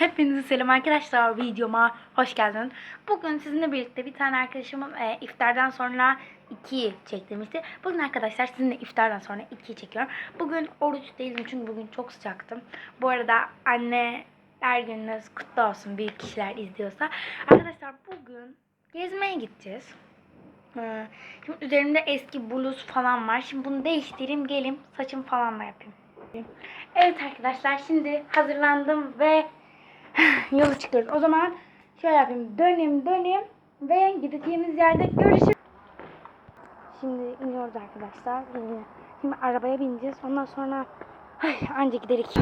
Hepinize selam arkadaşlar videoma hoş geldiniz. Bugün sizinle birlikte bir tane arkadaşımın e, iftardan sonra 2 çektirmişti. Bugün arkadaşlar sizinle iftardan sonra 2 çekiyorum. Bugün oruç değilim çünkü bugün çok sıcaktım. Bu arada anneler gününüz kutlu olsun büyük kişiler izliyorsa. Arkadaşlar bugün gezmeye gideceğiz. Şimdi üzerimde eski bluz falan var. Şimdi bunu değiştireyim geleyim saçım falan da yapayım. Evet arkadaşlar şimdi hazırlandım ve yola çıkıyoruz. O zaman şöyle yapayım. Döneyim döneyim ve gideceğimiz yerde görüşürüz. Şimdi iniyoruz arkadaşlar. Ee, Şimdi arabaya bineceğiz. Ondan sonra ay, anca giderik.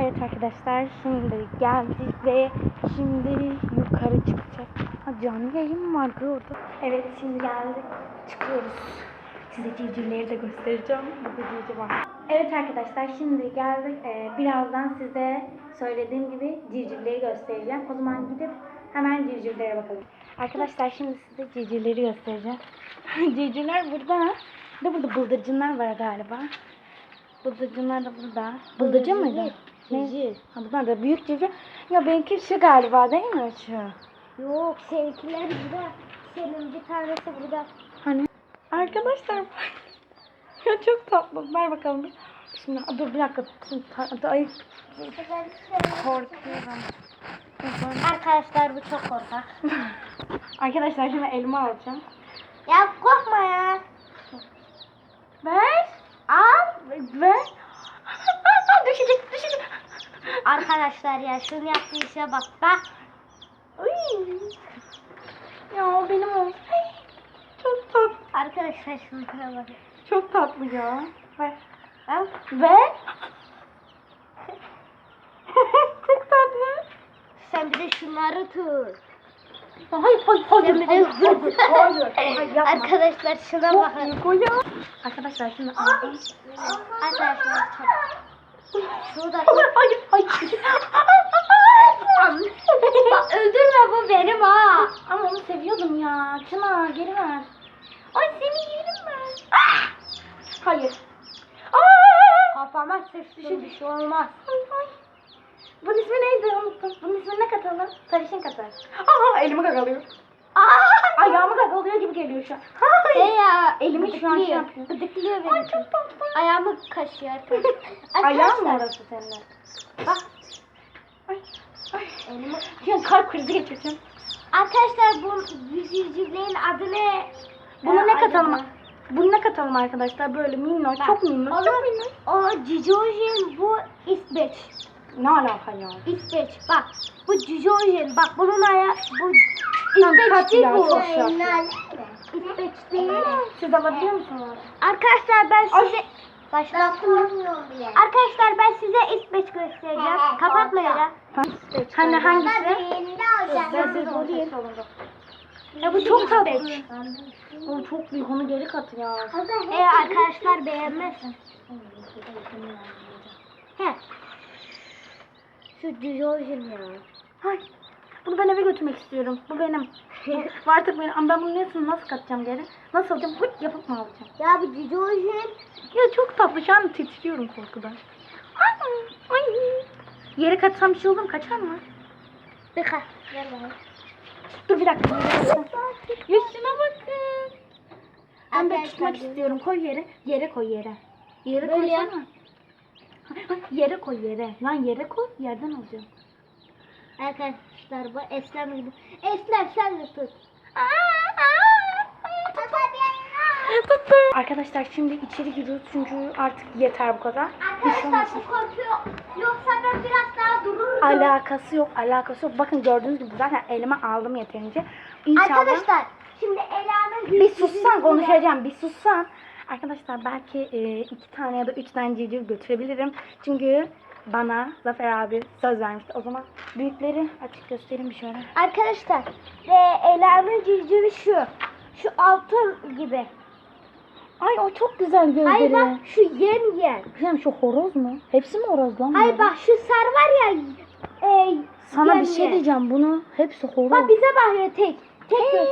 Evet arkadaşlar şimdi geldik ve şimdi yukarı çıkacak. Ha, canlı yayın mı var orada? Evet şimdi geldik. Çıkıyoruz. Size civcivleri de göstereceğim. Burada civciv var. Evet arkadaşlar şimdi geldik. Ee, birazdan size söylediğim gibi civcivleri göstereceğim. O zaman gidip hemen civcivlere bakalım. Arkadaşlar şimdi size civcivleri göstereceğim. Civcivler burada. Bir de burada bıldırcınlar var galiba. Bıldırcınlar da burada. Bıldırcın mıydı? Ne? Ha, bunlar da büyük civciv. Ya benimki şu galiba değil mi şu? Yok seninkiler burada. Senin bir tanesi burada. Arkadaşlar ya çok tatlı. Ver bakalım. Şimdi dur bir dakika. Ay korkuyorum. Arkadaşlar bu çok korkak. Arkadaşlar şimdi elma alacağım. Ya korkma ya. Ver. Al. Ver. Düşecek düşecek. Arkadaşlar ya şunu yaptığı işe bak. Bak. Uy. Ya o benim olsun. Arkadaşlar şuna bak. Çok tatlı ya. Ver. Al. Ver. çok tatlı. Sen bir de şunları tut. Hayır hayır hayır. Bir de Hayır hayır. Hayır yapma. Arkadaşlar şuna Çok bakın. o ya. Arkadaşlar şimdi aldım. Arkadaşlar çok. Şurada. Hayır hayır hayır. Öldürme bu benim ha. Ama onu seviyordum ya. Çınar geri ver. Ay seni yerim ben. Hayır. Aa! Kafama sıçtı bir şey olmaz. Ay, ay. Bunun ismi neydi unuttum. Bunun ismi ne katalım? Sarışın katal. Aa elimi kakalıyor. Aa! Ayağımı kakalıyor gibi geliyor şu an. Şey ya Elimi şu an şey yapıyor. Gıdıklıyor beni. Ay çok tatlı. Ayağımı kaşıyor. Ayağın mı orası senin? Bak. Ay. Ay. Elimi... Ya kalp krizi geçireceğim. Arkadaşlar bu yüzücülerin adı ne? Katalım? acaba? Bunu ne katalım arkadaşlar? Böyle minnoş, Bak, çok minnoş, onu- çok minnoş. O Cicojin bu İsveç. Ne alaka ya? İsveç bak. Bu Cicojin. Bak bunun ayağı bu İsveç kat değil ya, bu. İsveç değil. Siz alabiliyor musunuz? Arkadaşlar ben Ay. size Başlattım. Arkadaşlar ben size İsveç göstereceğim. Kapatma ya. Hani hangisi? Ben Siz de olayım. Ya bu çok tatlı. O çok büyük, onu geri kat ya. Ee, arkadaşlar beğenmez. He. Şu Dijojin ya. Ay, bunu ben eve götürmek istiyorum. Bu benim. Bu artık benim. Ama ben bunu nasıl, nasıl katacağım geri? Nasıl alacağım? Hıt yapıp mı alacağım? Ya bu Dijojin. Ya çok tatlı. Şu an titriyorum korkudan. Ay, ay. Yere katsam bir şey olur mu? Kaçar mı? Dıka. Ver bana. Dur bir dakika. Ya şuna bakın. Ben Arkadaşlar, tutmak istiyorum. Koy yere. Yere koy yere. Yere Böyle koysana. Yere koy yere. Lan yere koy. Yerden alacağım. Arkadaşlar bu Eslem gibi. Eslem sen de tut. Tuttum. Arkadaşlar şimdi içeri giriyoruz çünkü artık yeter bu kadar. Şey olmasın. bu korkuyor. Yoksa ben biraz daha dururdum. Alakası yok, alakası yok. Bakın gördüğünüz gibi zaten elime aldım yeterince. İnşallah. Arkadaşlar şimdi Ela'nın Bir sussan konuşacağım, bir sussan. Arkadaşlar belki e, iki tane ya da üç tane civciv götürebilirim. Çünkü bana Zafer abi söz vermişti. O zaman büyükleri açık göstereyim bir şöyle. Arkadaşlar ve Ela'nın civcivi şu. Şu altın gibi. Ay o çok güzel gözleri. Ay bak şu yem yem. Kıyam şu horoz mu? Hepsi mi horoz lan? Ay bak şu sar var ya. E, Sana yem bir şey yem. diyeceğim bunu. Hepsi horoz. Bak bize bak ya tek. Tek göz.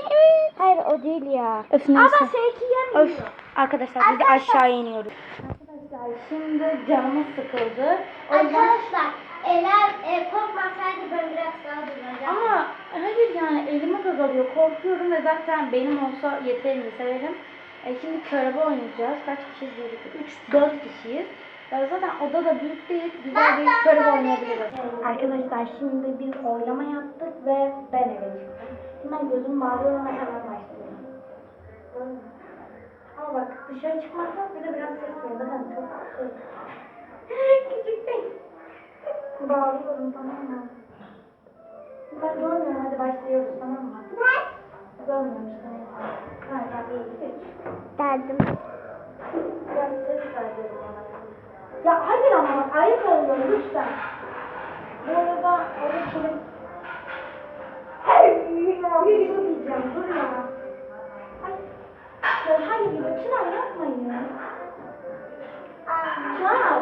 Hayır o değil ya. Öf neyse. Ama seninki yem Öf. Arkadaşlar biz aşağı iniyoruz. Arkadaşlar şimdi canımız sıkıldı. O Arkadaşlar Eğer e, korkmasaydı ben biraz daha duracağım. Ama hayır yani elime kazalıyor. Korkuyorum ve zaten benim olsa yeterini severim. E, şimdi körebe oynayacağız. Kaç kişiyiz? 1, 2, 3, 4 kişiyiz. Ya zaten oda da büyük değil. Güzel bir körebe oynayabiliriz. Arkadaşlar şimdi biz oylama yaptık ve ben eve çıktım. Şimdi ben gözümü bağlıyorum ve hemen başlıyorum. Ama bak dışarı çıkmaktan bir de biraz ses geliyor. Zaten çok şey. Küçük değil. Bağlıyorum tamam mı? Ben görmüyorum hadi başlıyoruz tamam mı? Görmüyorum işte. Galiba bir iki üç. Ona. Ya hayır ama bak ayıp oluyor lütfen. Bu arada orada kilim... Bir şey diyeceğim dur ya. Ay. Hayır lütfen yapmayın ya. Çınar.